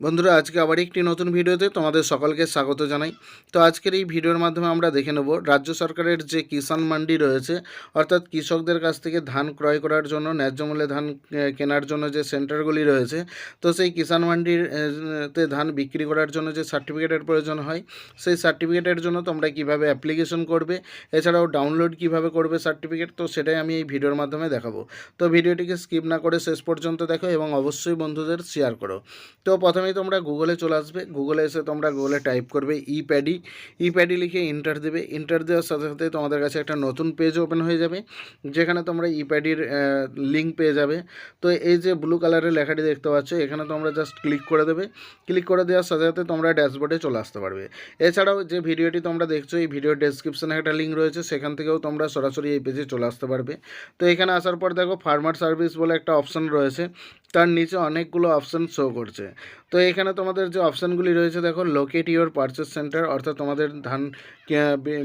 বন্ধুরা, আজকে আবার একটি নতুন ভিডিওতে তোমাদের সকলকে স্বাগত জানাই। তো আজকের এই ভিডিওর মাধ্যমে আমরা দেখে নেব, রাজ্য সরকারের যে কিষাণ মান্ডি রয়েছে, অর্থাৎ কৃষকদের কাছ থেকে ধান ক্রয় করার জন্য, ন্যায্য মূল্যে ধান কেনার জন্য যে সেন্টারগুলি রয়েছে, তো সেই কিষাণ মান্ডির তে ধান বিক্রি করার জন্য যে সার্টিফিকেটের প্রয়োজন হয়, সেই সার্টিফিকেটের জন্য তোমরা কীভাবে অ্যাপ্লিকেশন করবে, এছাড়াও ডাউনলোড কীভাবে করবে সার্টিফিকেট, তো সেটাই আমি এই ভিডিওর মাধ্যমে দেখাবো। তো ভিডিওটিকে স্কিপ না করে শেষ পর্যন্ত দেখো এবং অবশ্যই বন্ধুদের শেয়ার করো। তো প্রথমেই তোমরা গুগলে চলে আসবে। গুগলে এসে তোমরা গুগলে টাইপ করবে ই প্যাডি ই প্যাডি লিখে ইন্টার দেবে। ইন্টার দেওয়ার সাথে সাথে তোমাদের কাছে একটা নতুন পেজ ওপেন হয়ে যাবে, যেখানে তোমরা ই প্যাডির লিঙ্ক পেয়ে যাবে। তো এই যে ব্লু কালারের লেখাটি দেখতে পাচ্ছ, এখানে তোমরা জাস্ট ক্লিক করে দেবে। ক্লিক করে দেওয়ার সাথে সাথে তোমরা ড্যাশবোর্ডে চলে আসতে পারবে। এছাড়াও যে ভিডিওটি তোমরা দেখছ, এই ভিডিওর ডেসক্রিপশনে একটা লিঙ্ক রয়েছে, সেখান থেকেও তোমরা সরাসরি এই পেজে চলে আসতে পারবে। তো এখানে আসার পর দেখো ফার্মার সার্ভিস বলে একটা অপশন রয়েছে। তার নিচে অনেকগুলো অপশান শো করছে। তো এখানে তোমাদের যে অপশানগুলি রয়েছে, দেখো লোকেট ইউর পারচেস সেন্টার অর্থাৎ তোমাদের ধান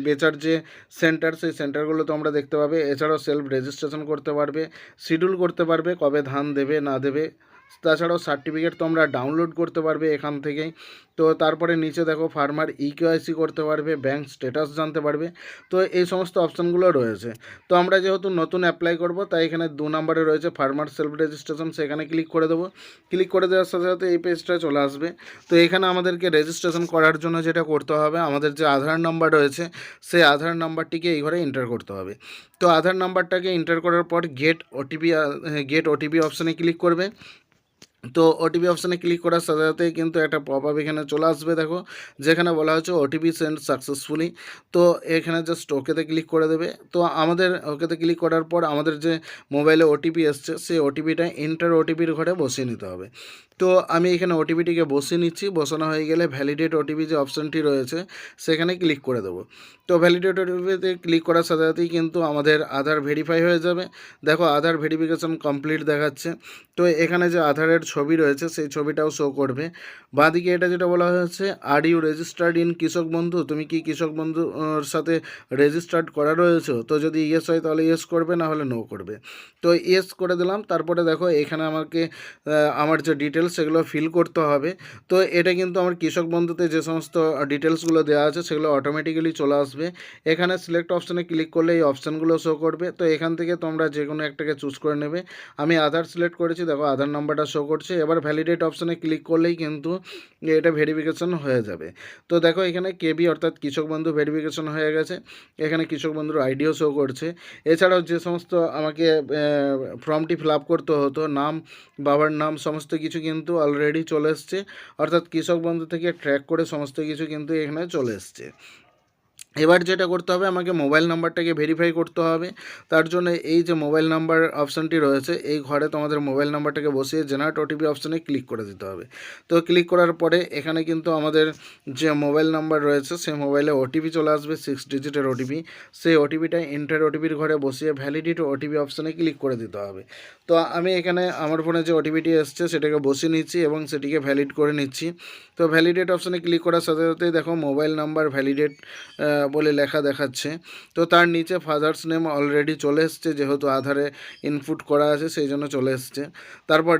বেচার যে সেন্টার সেই সেন্টারগুলো তোমরা দেখতে পাবে। এছাড়াও সেলফ রেজিস্ট্রেশন করতে পারবে শিডিউল করতে পারবে, কবে ধান দেবে, না দেবে। তাছাড়াও সার্টিফিকেট তোমরা ডাউনলোড করতে পারবে এখান থেকেই। তো তারপরে নিচে দেখো ফার্মার ইকেআইসি করতে পারবে ব্যাংক স্ট্যাটাস জানতে পারবে। তো এই সমস্ত অপশানগুলো রয়েছে। তো আমরা যেহেতু নতুন অ্যাপ্লাই করব, তাই এখানে দু নম্বরে রয়েছে ফার্মার সেলফ রেজিস্ট্রেশন সেখানে ক্লিক করে দেবো। ক্লিক করে দেওয়ার সাথে সাথে এই পেজটা চলে আসবে। তো এখানে আমাদেরকে রেজিস্ট্রেশন করার জন্য যেটা করতে হবে, আমাদের যে আধার নাম্বার রয়েছে, সেই আধার নাম্বারটিকে এই ঘরে এন্টার করতে হবে। তো আধার নাম্বারটাকে এন্টার করার পর গেট ওটিপি গেট ওটিপি অপশানে ক্লিক করবে। তো ওটিপি অপশানে ক্লিক করার সাথে সাথেই কিন্তু একটা পপ আপ এখানে চলে আসবে, দেখো, যেখানে বলা হচ্ছে ওটিপি সেন্ড সাকসেসফুলি তো এখানে জাস্ট ওকেতে ক্লিক করে দেবে। তো আমাদের ওকেতে ক্লিক করার পর আমাদের যে মোবাইলে ওটিপি এসছে, সেই ওটিপিটা এন্টার ওটিপির ঘরে বসিয়ে নিতে হবে। তো আমি এখানে ওটিপিটিকে বসিয়ে নিচ্ছি, বসানো হয়ে গেলে ভ্যালিডেট ওটিপি যে অপশানটি রয়েছে, সেখানে ক্লিক করে দেবো। তো ভ্যালিডেট ওটিপিতে ক্লিক করার সাথে সাথেই কিন্তু আমাদের আধার ভেরিফাই হয়ে যাবে। দেখো, আধার ভেরিফিকেশন কমপ্লিট দেখাচ্ছে। তো এখানে যে আধারের ছবি রয়েছে, সেই ছবিটাও শো করবে। বাঁদিকে এটা যেটা বলা হয়েছে আর ইউ রেজিস্টার্ড ইন কৃষক বন্ধু? তুমি কি কৃষক বন্ধুর সাথে রেজিস্টার্ড করা রয়েছে? তো যদি ইয়েস হয় তাহলে ইয়েস করবে, না হলে নো করবে। তো ইয়েস করে দিলাম, তারপরে দেখো এখানে আমাকে আমার যে ডিটেলস সেগুলো ফিল করতে হবে। তো এটা কিন্তু আমার কৃষক বন্ধুতে যে সমস্ত ডিটেলসগুলো দেওয়া আছে, সেগুলো অটোমেটিক্যালি চলে আসবে। এখানে সিলেক্ট অপশানে ক্লিক করলে এই অপশানগুলো শো করবে। তো এখান থেকে তোমরা যে কোনো একটাকে চুজ করে নেবে। আমি আধার সিলেক্ট করেছি, দেখো আধার নাম্বারটা শো করছে। এবার ভ্যালিডেট অপশানে ক্লিক করলেই কিন্তু এটা ভেরিফিকেশন হয়ে যাবে। তো দেখো এখানে কেবি অর্থাৎ কৃষক বন্ধু ভেরিফিকেশন হয়ে গেছে, এখানে কৃষক বন্ধুর আইডিও শো করছে। এছাড়াও যে সমস্ত আমাকে ফর্মটি ফিল করতে হতো, নাম, বাবার নাম, সমস্ত কিছু কিন্তু অলরেডি চলে এসছে, অর্থাৎ কৃষক বন্ধু থেকে ট্র্যাক করে সমস্ত কিছু কিন্তু এখানে চলে এসছে। এবার যেটা করতে হবে, আমাকে মোবাইল নাম্বারটাকে ভেরিফাই করতে হবে। তার জন্য এই যে মোবাইল নাম্বার অপশানটি রয়েছে, এই ঘরে তোমাদের মোবাইল নাম্বারটাকে বসিয়ে জেনারেট ওটিপি অপশানে ক্লিক করে দিতে হবে। তো ক্লিক করার পরে এখানে কিন্তু আমাদের যে মোবাইল নাম্বার রয়েছে, সেই মোবাইলে ওটিপি চলে আসবে সিক্স ডিজিটের ওটিপি সেই ওটিপিটা এন্টার ওটিপির ঘরে বসিয়ে ভ্যালিডিটি ওটিপি অপশানে ক্লিক করে দিতে হবে। তো আমি এখানে আমার ফোনে যে ওটিপিটি এসছে, সেটাকে বসিয়ে নিচ্ছি এবং সেটিকে ভ্যালিড করে নিচ্ছি। তো ভ্যালিডেট অপশানে ক্লিক করার সাথে সাথেই দেখো মোবাইল নাম্বার ভ্যালিডেট বলে লেখা দেখাচ্ছে। তো তার নিচে ফাদার্স নেম অলরেডি চলে এসছে, যেহেতু আধারে ইনপুট করা আছে, সেই জন্য চলে এসছে। তারপর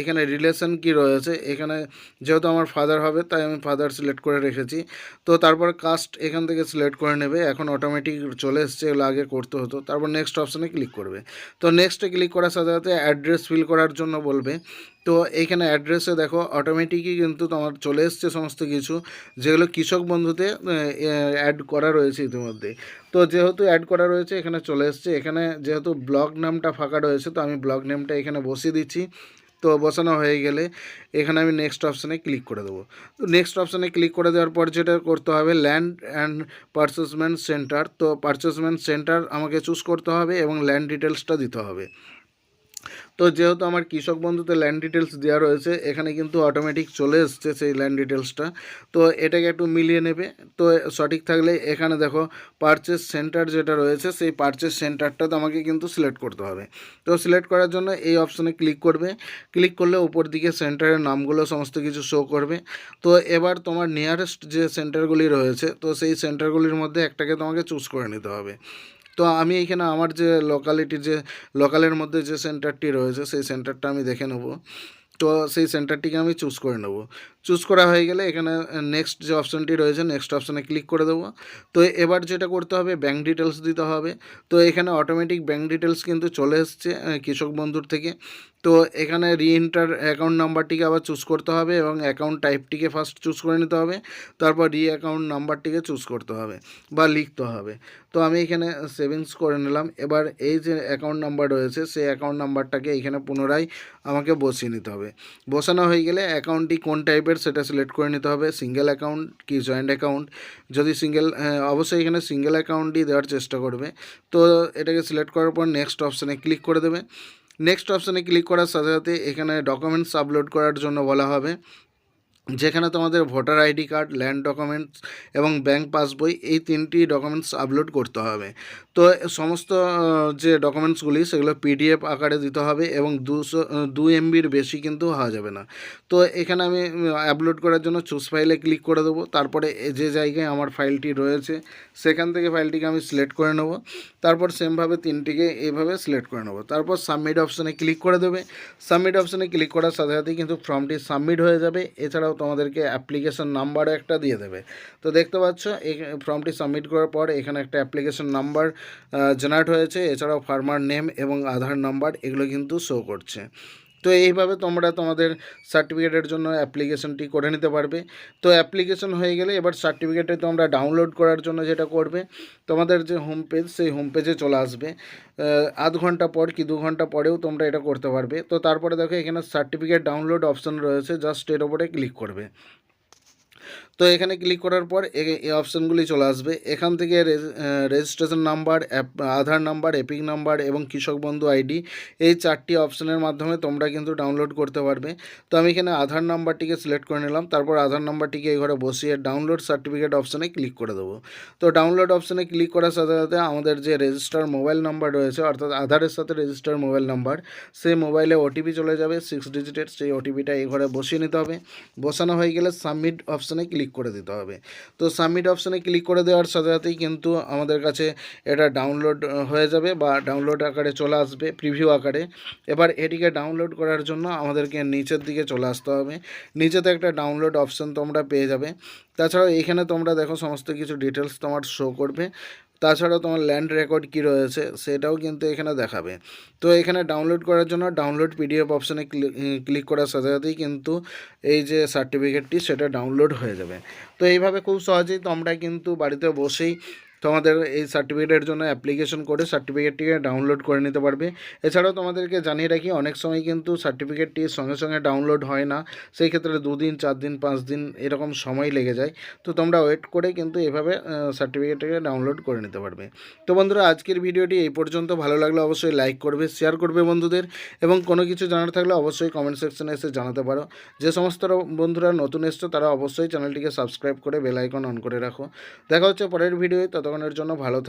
এখানে রিলেশন কি রয়েছে? এখানে যেহেতু আমার ফাদার হবে, তাই আমি ফাদার সিলেক্ট করে রেখেছি। তো তারপর কাস্ট এখান থেকে সিলেক্ট করে নেবে, এখন অটোমেটিক চলে এসছে, এগুলো আগে করতে হতো। তারপর নেক্সট অপশানে ক্লিক করবে। তো নেক্সটে ক্লিক করার সাথে সাথে অ্যাড্রেস ফিল করার জন্য বলবে। তো এইখানে অ্যাড্রেসে দেখো অটোমেটিকই কিন্তু তোমার চলে এসছে সমস্ত কিছু, যেগুলো কৃষক বন্ধুতে অ্যাড করা রয়েছে ইতিমধ্যে। তো যেহেতু অ্যাড করা রয়েছে, এখানে চলে এসছে। এখানে যেহেতু ব্লগ নামটা ফাঁকা রয়েছে, তো আমি ব্লগ নেমটা এখানে বসিয়ে দিচ্ছি। তো বসানো হয়ে গেলে এখানে আমি নেক্সট অপশানে ক্লিক করে দেবো। তো নেক্সট অপশানে ক্লিক করে দেওয়ার পর যেটা করতে হবে ল্যান্ড অ্যান্ড পারচেসমেন্ট সেন্টার তো পারচেসমেন্ট সেন্টার আমাকে চুজ করতে হবে এবং ল্যান্ড ডিটেলসটা দিতে হবে। তো যেহেতু আমার কৃষক বন্ধুতে ল্যান্ড ডিটেলস দেওয়া রয়েছে, এখানে কিন্তু অটোমেটিক চলে এসছে সেই ল্যান্ড ডিটেলসটা তো এটাকে একটু মিলিয়ে নেবে। তো সঠিক থাকলে এখানে দেখো পারচেস সেন্টার যেটা রয়েছে, সেই পারচেস সেন্টারটা তোমাকে কিন্তু সিলেক্ট করতে হবে। তো সিলেক্ট করার জন্য এই অপশানে ক্লিক করবে। ক্লিক করলে উপর দিকে সেন্টারের নামগুলো সমস্ত কিছু শো করবে। তো এবার তোমার নিয়ারেস্ট যে সেন্টারগুলি রয়েছে, তো সেই সেন্টারগুলির মধ্যে একটাকে তোমাকে চুজ করে নিতে হবে। তো আমি এখানে আমার যে লোকালিটির যে লোকালের মধ্যে যে সেন্টারটি রয়েছে, সেই সেন্টারটা আমি দেখে নেব। তো সেই সেন্টারটিকে আমি চুজ করে নেব। চুজ করা হয়ে গেলে এখানে নেক্সট যে অপশানটি রয়েছে নেক্সট অপশানে ক্লিক করে দেবো। তো এবার যেটা করতে হবে ব্যাঙ্ক ডিটেলস দিতে হবে। তো এখানে অটোমেটিক ব্যাঙ্ক ডিটেলস কিন্তু চলে এসছে কৃষক বন্ধুর থেকে। তো এখানে রিএন্টার অ্যাকাউন্ট নাম্বারটিকে আবার চুজ করতে হবে এবং অ্যাকাউন্ট টাইপটিকে ফার্স্ট চুজ করে নিতে হবে। তারপর রি অ্যাকাউন্ট নাম্বারটিকে চুজ করতে হবে বা লিখতে হবে। তো আমি এখানে সেভিংস করে নিলাম। এবার এই যে অ্যাকাউন্ট নাম্বার রয়েছে, সেই অ্যাকাউন্ট নাম্বারটাকে এখানে পুনরায় আমাকে বসিয়ে নিতে হবে। বসানো হয়ে গেলে অ্যাকাউন্টটি কোন টাইপের সেটা সিলেক্ট করে নিতে হবে। সিঙ্গেল অ্যাকাউন্ট কি জয়েন্ট অ্যাকাউন্ট যদি সিঙ্গেল অবশ্যই এখানে সিঙ্গেল অ্যাকাউন্টই দেওয়ার চেষ্টা করবে। তো এটাকে সিলেক্ট করার পর নেক্সট অপশানে ক্লিক করে দেবে। নেক্সট অপশানে ক্লিক করার সাথে সাথে এখানে ডকুমেন্টস আপলোড করার জন্য বলা হবে। যেখানে তোমাদের voter ID card, land documents এবং ব্যাংক পাসবই এই তিনটি ডকুমেন্টস আপলোড করতে হবে। তো সমস্ত যে ডকুমেন্টসগুলি সেগুলো পিডিএফ আকারে দিতে হবে এবং দুশো দু এমবির বেশি কিন্তু হওয়া যাবে না। তো এখানে আমি আপলোড করার জন্য চুজ ফাইলে ক্লিক করে দেবো। তারপরে যে জায়গায় আমার ফাইলটি রয়েছে, সেখান থেকে ফাইলটিকে আমি সিলেক্ট করে নেব। তারপর সেমভাবে তিনটিকে এইভাবে সিলেক্ট করে নেব। তারপর সাবমিট অপশানে ক্লিক করে দেবে। সাবমিট অপশানে ক্লিক করার সাথে সাথেই কিন্তু ফর্মটি সাবমিট হয়ে যাবে। এছাড়াও তোমাদেরকে অ্যাপ্লিকেশন নাম্বারও একটা দিয়ে দেবে। তো দেখতে পাচ্ছ, এই ফর্মটি সাবমিট করার পর এখানে একটা অ্যাপ্লিকেশন নাম্বার জেনারেট হয়েছে। এছাড়াও ফার্মার নেম এবং আধার নাম্বার এগুলো কিন্তু শো করছে। তো এইভাবে তোমরা তোমাদের সার্টিফিকেটের জন্য অ্যাপ্লিকেশনটি করে নিতে পারবে। তো অ্যাপ্লিকেশন হয়ে গেলে এবার সার্টিফিকেটে তোমরা ডাউনলোড করার জন্য যেটা করবে, তোমাদের যে হোম পেজ সেই হোম পেজে চলে আসবে। আধ ঘণ্টা পর কি দু ঘণ্টা পরেও তোমরা এটা করতে পারবে। তো তারপরে দেখো এখানে সার্টিফিকেট ডাউনলোড অপশন রয়েছে জাস্ট এর ওপরে ক্লিক করবে। তো এখানে ক্লিক করার পর এই অপশানগুলি চলে আসবে। এখান থেকে registration number Aadhaar number EPIC number এবং কৃষক বন্ধু আইডি এই চারটি অপশানের মাধ্যমে তোমরা কিন্তু ডাউনলোড করতে পারবে। তো আমি এখানে আধার নাম্বারটিকে সিলেক্ট করে নিলাম, তারপর আধার নাম্বারটিকে এই ঘরে বসিয়ে ডাউনলোড সার্টিফিকেট অপশানে ক্লিক করে দেবো। তো ডাউনলোড অপশানে ক্লিক করার সাথে সাথে আমাদের যে রেজিস্টার মোবাইল নাম্বার রয়েছে, অর্থাৎ আধারের সাথে রেজিস্টার মোবাইল নাম্বার সেই মোবাইলে ওটিপি চলে যাবে সিক্স ডিজিটের সেই ওটিপিটা এই ঘরে বসিয়ে নিতে হবে। বসানো হয়ে গেলে সাবমিট অপশানে ক্লিক করে দিতে হবে। তো সাবমিট অপশানে ক্লিক করে দেওয়ার সাথে সাথেই কিন্তু আমাদের কাছে এটা ডাউনলোড হয়ে যাবে বা ডাউনলোড আকারে চলে আসবে প্রিভিউ আকারে। এবার এটিকে ডাউনলোড করার জন্য আমাদেরকে নিচের দিকে চলে আসতে হবে। নিচেতে একটা ডাউনলোড অপশান তোমরা পেয়ে যাবে। তাছাড়াও এখানে তোমরা দেখো সমস্ত কিছু ডিটেলস তোমার শো করবে। তাছাড়াও তোমার ল্যান্ড রেকর্ড কি রয়েছে, সেটাও কিন্তু এখানে দেখাবে। তো এখানে ডাউনলোড করার জন্য ডাউনলোড পিডিএফ অপশানে ক্লিক করার সাথে সাথেই কিন্তু এই যে সার্টিফিকেটটি সেটা ডাউনলোড হয়ে যাবে। তো এইভাবে খুব সহজেই তোমরা কিন্তু বাড়িতে বসেই তোমাদের এই সার্টিফিকেটের জন্য অ্যাপ্লিকেশন করে সার্টিফিকেটটিকে ডাউনলোড করে নিতে পারবে। এছাড়াও তোমাদেরকে জানিয়ে রাখি, অনেক সময় কিন্তু সার্টিফিকেটটি সঙ্গে সঙ্গে ডাউনলোড হয় না। সেই ক্ষেত্রে দুদিন চার দিন পাঁচ দিন এরকম সময় লেগে যায়। তো তোমরা ওয়েট করে কিন্তু এভাবে সার্টিফিকেটটাকে ডাউনলোড করে নিতে পারবে। তো বন্ধুরা, আজকের ভিডিওটি এই পর্যন্ত। ভালো লাগলে অবশ্যই লাইক করবে শেয়ার করবে বন্ধুদের। এবং কোনো কিছু জানার থাকলে অবশ্যই কমেন্ট সেকশনে এসে জানাতে পারো। যে সমস্ত বন্ধুরা নতুন এসছো, তারা অবশ্যই চ্যানেলটিকে সাবস্ক্রাইব করে বেল আইকন অন করে রাখো। দেখা হচ্ছে পরের ভিডিওয়। ততক্ষণের জন্য ভালো থাক